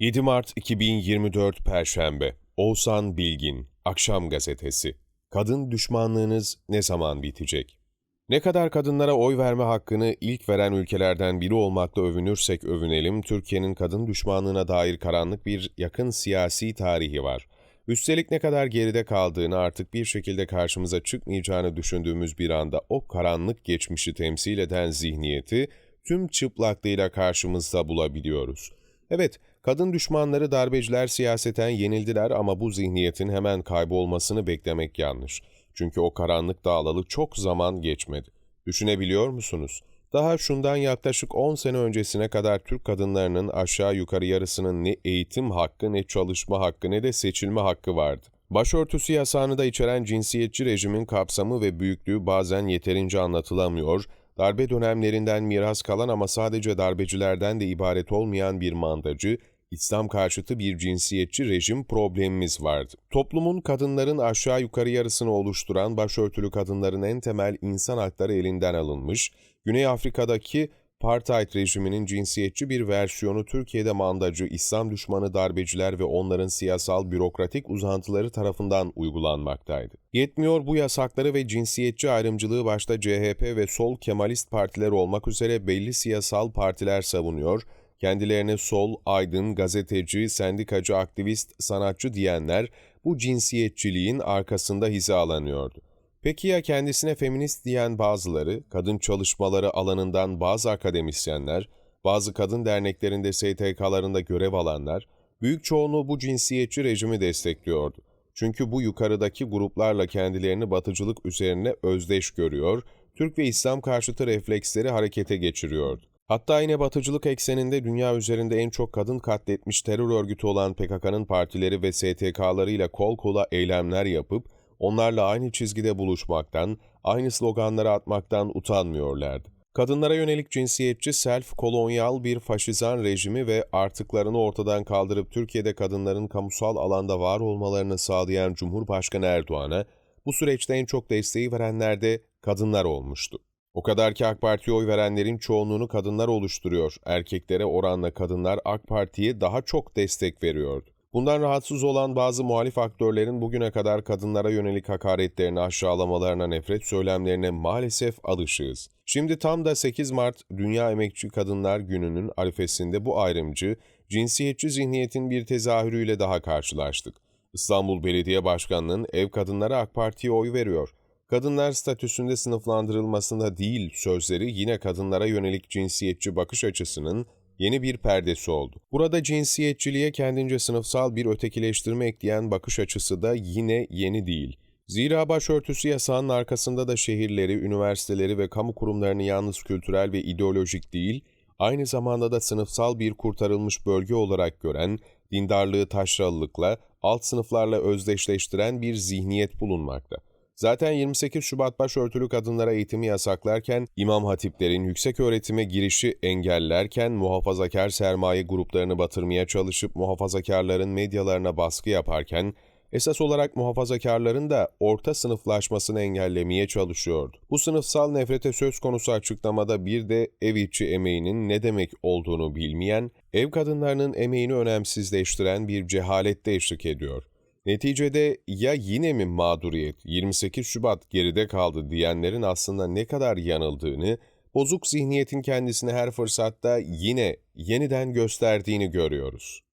7 Mart 2024 Perşembe Oğuzhan Bilgin Akşam Gazetesi Kadın düşmanlığınız ne zaman bitecek? Ne kadar kadınlara oy verme hakkını ilk veren ülkelerden biri olmakla övünürsek övünelim, Türkiye'nin kadın düşmanlığına dair karanlık bir yakın siyasi tarihi var. Üstelik ne kadar geride kaldığını artık bir şekilde karşımıza çıkmayacağını düşündüğümüz bir anda o karanlık geçmişi temsil eden zihniyeti tüm çıplaklığıyla karşımızda bulabiliyoruz. Evet, kadın düşmanları darbeciler siyaseten yenildiler ama bu zihniyetin hemen kaybolmasını beklemek yanlış. Çünkü o karanlık dağılalı çok zaman geçmedi. Düşünebiliyor musunuz? Daha şundan yaklaşık 10 sene öncesine kadar Türk kadınlarının aşağı yukarı yarısının ne eğitim hakkı ne çalışma hakkı ne de seçilme hakkı vardı. Başörtüsü yasağını da içeren cinsiyetçi rejimin kapsamı ve büyüklüğü bazen yeterince anlatılamıyor, darbe dönemlerinden miras kalan ama sadece darbecilerden de ibaret olmayan bir mandacı, İslam karşıtı bir cinsiyetçi rejim problemimiz vardı. Toplumun kadınların aşağı yukarı yarısını oluşturan başörtülü kadınların en temel insan hakları elinden alınmış, Güney Afrika'daki Apartheid rejiminin cinsiyetçi bir versiyonu Türkiye'de mandacı, İslam düşmanı darbeciler ve onların siyasal bürokratik uzantıları tarafından uygulanmaktaydı. Yetmiyor bu yasakları ve cinsiyetçi ayrımcılığı başta CHP ve sol Kemalist partiler olmak üzere belli siyasal partiler savunuyor, kendilerine sol, aydın, gazeteci, sendikacı, aktivist, sanatçı diyenler bu cinsiyetçiliğin arkasında hizalanıyordu. Peki ya kendisine feminist diyen bazıları, kadın çalışmaları alanından bazı akademisyenler, bazı kadın derneklerinde STK'larında görev alanlar, büyük çoğunluğu bu cinsiyetçi rejimi destekliyordu. Çünkü bu yukarıdaki gruplarla kendilerini batıcılık üzerine özdeş görüyor, Türk ve İslam karşıtı refleksleri harekete geçiriyordu. Hatta yine batıcılık ekseninde dünya üzerinde en çok kadın katletmiş terör örgütü olan PKK'nın partileri ve STK'larıyla kol kola eylemler yapıp, onlarla aynı çizgide buluşmaktan, aynı sloganları atmaktan utanmıyorlardı. Kadınlara yönelik cinsiyetçi, self-kolonyal bir faşizan rejimi ve artıklarını ortadan kaldırıp Türkiye'de kadınların kamusal alanda var olmalarını sağlayan Cumhurbaşkanı Erdoğan'a bu süreçte en çok desteği verenler de kadınlar olmuştu. O kadar ki AK Parti'ye oy verenlerin çoğunluğunu kadınlar oluşturuyor. Erkeklere oranla kadınlar AK Parti'ye daha çok destek veriyordu. Bundan rahatsız olan bazı muhalif aktörlerin bugüne kadar kadınlara yönelik hakaretlerine, aşağılamalarına, nefret söylemlerine maalesef alışığız. Şimdi tam da 8 Mart Dünya Emekçi Kadınlar Günü'nün arifesinde bu ayrımcı, cinsiyetçi zihniyetin bir tezahürüyle daha karşılaştık. İstanbul Belediye Başkanı'nın ev kadınlara AK Parti'ye oy veriyor. Kadınlar statüsünde sınıflandırılmasında değil sözleri yine kadınlara yönelik cinsiyetçi bakış açısının yeni bir perdesi oldu. Burada cinsiyetçiliğe kendince sınıfsal bir ötekileştirme ekleyen bakış açısı da yine yeni değil. Zira başörtüsü yasağının arkasında da şehirleri, üniversiteleri ve kamu kurumlarını yalnız kültürel ve ideolojik değil, aynı zamanda da sınıfsal bir kurtarılmış bölge olarak gören, dindarlığı taşralılıkla, alt sınıflarla özdeşleştiren bir zihniyet bulunmakta. Zaten 28 Şubat başörtülü kadınlara eğitimi yasaklarken, imam hatiplerin yüksek öğretime girişi engellerken, muhafazakar sermaye gruplarını batırmaya çalışıp muhafazakarların medyalarına baskı yaparken, esas olarak muhafazakarların da orta sınıflaşmasını engellemeye çalışıyordu. Bu sınıfsal nefrete söz konusu açıklamada bir de ev içi emeğinin ne demek olduğunu bilmeyen, ev kadınlarının emeğini önemsizleştiren bir cehalette eşlik ediyor. Neticede ya yine mi mağduriyet 28 Şubat geride kaldı diyenlerin aslında ne kadar yanıldığını, bozuk zihniyetin kendisini her fırsatta yine yeniden gösterdiğini görüyoruz.